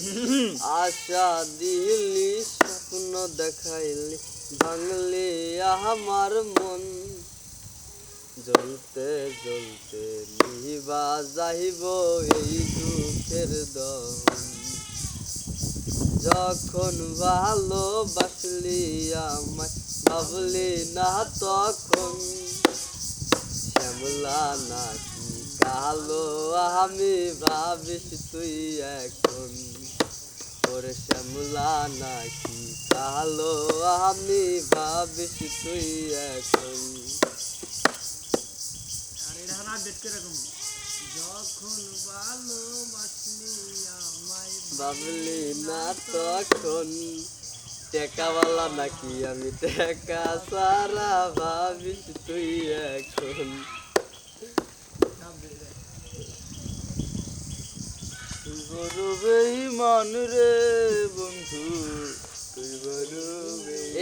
আশা দিলি, স্বপ্ন দেখাইলি, ভাঙলি আমার মন। জ্বলতে জ্বলতে নিবা যাইব এই দুঃখের দহন যখন ভালোবাসলি আমায়, ভাবলি না তখন। কালো আমি ভাবিস তুই এখন। ওরে শ্যামলা নাকি কালো আমি ভাবিস তুই এখন। যখন ভালোবাসলি আমায় ভাবলি না তখন। টেকাওয়ালা নাকি আমি? টেকা সারা ভাবিস তুই এখন। মন রে বন্ধু তুই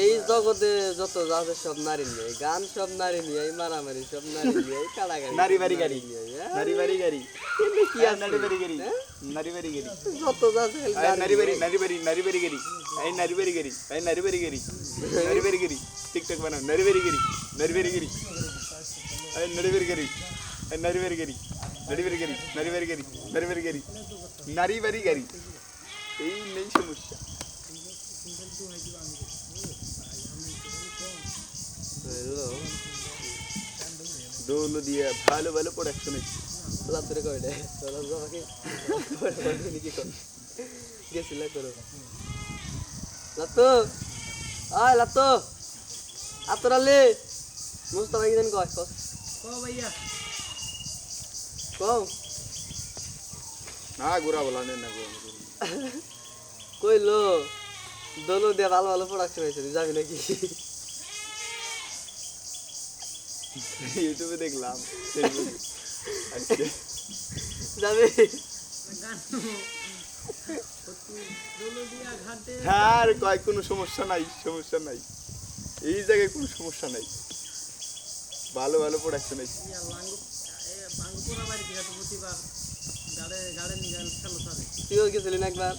এই জগতে যত যাচ্ছে সব নারী নিয়ে গান সব নারী নিয়ে এই মারামারি সব নারী নিয়ে এই কাড়াগাড়ি নারী বাড়ি গাড়ি হ্যাঁ? নারী বাড়ি গাড়ি কি আছে? নারী বাড়ি গাড়ি। হ্যাঁ? নারী বাড়ি গাড়ি। যত গান নারী বাড়ি। নারী বাড়ি নারী বাড়ি গাড়ি। এই নারী বাড়ি গাড়ি এই নারী বাড়ি গাড়ি। নারী বাড়ি গাড়ি। টিকটক বানাও। নারী বাড়ি গাড়ি নারী বাড়ি গাড়ি। এই নারী বাড়ি গাড়ি এই নারী বাড়ি গাড়ি। নারী বাড়ি গাড়ি নারী বাড়ি গাড়ি নারী বাড়ি গাড়ি নারী বাড়ি গাড়ি এই নেই সমস্যা দৌল দিয়ে ভালো ভালো প্রোডাকশন হচ্ছে লাতুরে কই দে তোরা আমাকে কি কর গেছিল করো লাতু আয় লাতু আতরালে মুস্তাফা কি দেন কয় ও ভাইয়া কও না ঘোরা বলা নেই না ঘোরা কইলো দোলো দিয়ে ভালো ভালো প্রোডাকশন হয়েছে তুই যাবি নাকি? ইউটিউবে দেখলাম যাবি? গান দোলদিয়া ঘাটে আর কয় কোনো সমস্যা নাই সমস্যা নাই। এই জায়গায় কোনো সমস্যা নাই। ভালো ভালো প্রোডাকশন আছে তুইও গেছিলি না একবার?